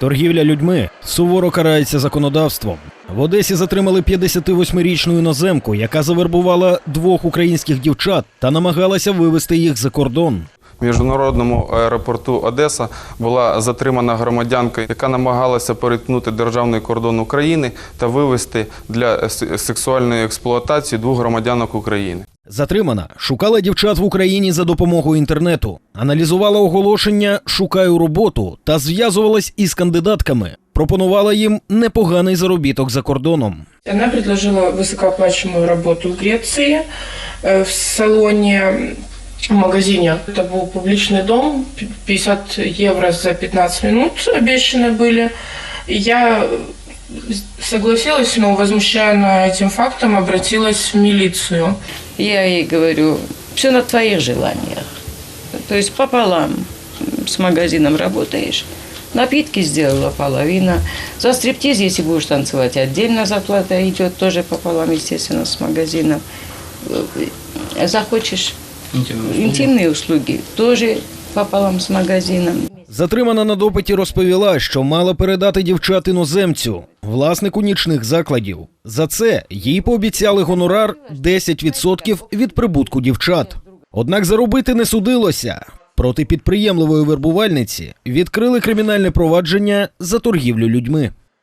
Торгівля людьми суворо карається законодавством. В Одесі затримали 58-річну іноземку, яка завербувала двох українських дівчат та намагалася вивезти їх за кордон. В міжнародному аеропорту Одеса була затримана громадянка, яка намагалася перетнути державний кордон України та вивезти для сексуальної експлуатації двох громадянок України. Затримана шукала дівчат в Україні за допомогою інтернету, аналізувала оголошення Шукаю роботу та зв'язувалась із кандидатками. Пропонувала їм непоганий заробіток за кордоном. Она предложила высокооплачиваемую работу в Греции, э, в салоне, в магазине. Это был публичный дом, 50 евро за 15 минут обещаны были. И Я согласилась, но возмущенная этим фактом обратилась в милицию. Я ей говорю, все на твоих желаниях. То есть пополам с магазином работаешь. Напитки сделала половина. За стриптиз, если будешь танцевать, отдельно заплата идет тоже пополам, естественно, с магазином. Э, Захочешь интимные услуги, тоже пополам з магазином. Затримана на допиті розповіла, що мала передати дівчат іноземцю, власнику нічних закладів. За це їй пообіцяли гонорар 10% від прибутку дівчат. Однак заробити не судилося. Проти підприємливої вербувальниці відкрили кримінальне провадження за торгівлю людьми.